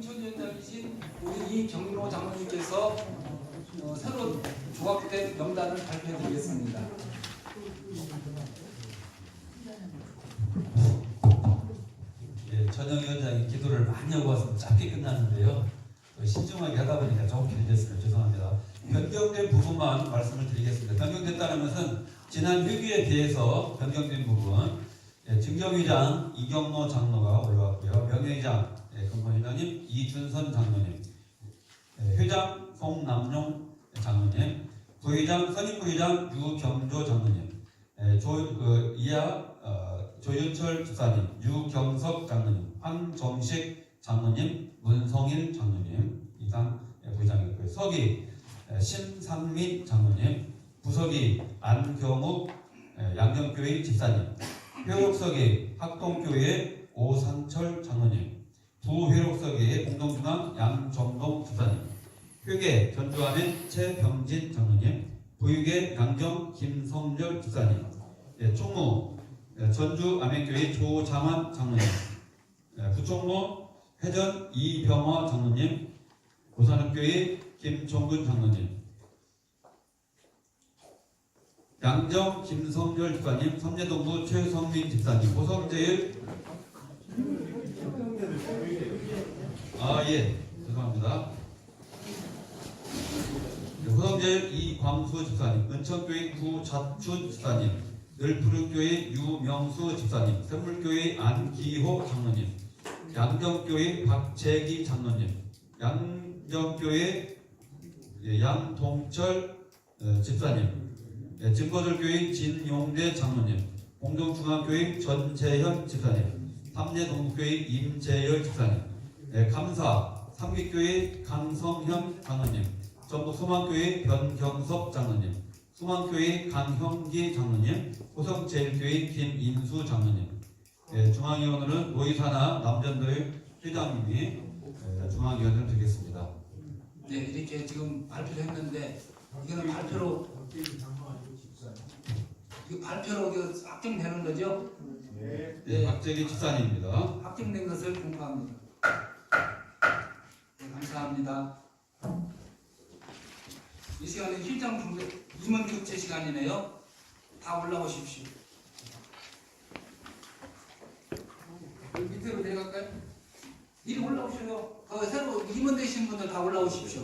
공천위원장이신 우리 이 경로 장로님께서 어, 새로 조합된 명단을 발표해드리겠습니다. 예, 전영 위원장이 기도를 많이 하고 와서 짧게 끝났는데요. 또 신중하게 하다 보니까 조금 길겠어요. 죄송합니다. 변경된 부분만 말씀을 드리겠습니다. 변경됐다는 것은 지난 회기에 비해서 변경된 부분 예, 증경위장 이경모 장로가 올라왔고요. 명예회장 예, 금권회장님 이준선 장로님 예, 회장 송남용 장로님 부회장 선임부회장 유경조 장로님 예, 조, 그, 이하 어, 조윤철 집사님, 유경석 장로님, 황정식 장로님, 문성일 장로님 이상 예, 부회장이었고요. 서기 예, 심상민 장로님, 부석이 안경욱 예, 양정교회 집사님, 회록석이 학동교회 오상철 장로님, 부회록석이 공동중앙 양정동 집사님, 회계 전주암의 최병진 장로님, 부육의 양정 김성렬 집사님, 예, 총무 예, 전주 아멘교회 조장환 장로님, 예, 부총무 회전 이병화 장로님, 고산읍교회 김종근 장로님, 양정 김성렬 집사님, 삼례동부 최성민 집사님, 호성제일. 아 예, 죄송합니다. 네, 호성제일 이광수 집사님, 은천교회 구자춘 집사님, 늘푸르교회 유명수 집사님, 샘물교회 안기호 장로님, 양정교회 박재기 장로님, 양정교회 예, 양동철 어, 집사님, 예, 증거절교회 진용대 장로님, 공동중앙교회 전재현 집사님, 삼례동국교회 임재열 집사님, 예, 감사 삼기교회 강성현 장로님, 전북 소망교회 변경섭 장로님, 수망교회 강형기 장로님, 호성제일교회 김인수 장로님, 예, 중앙위원으로는 노이사나 남전도의 회장님이 예, 중앙위원을 드리겠습니다. 네, 이렇게 지금 발표를 했는데 이거는 발표로 이거 발표로 이거 확정되는 거죠? 네, 박재기 집사님입니다. 확정된 것을 공포합니다. 네, 감사합니다. 이 시간에 실장 부- 임원 교체 시간이네요. 다 올라오십시오. 밑으로 내려갈까요? 이리 올라오셔요. 힘은 되신 분들 다 올라오십시오.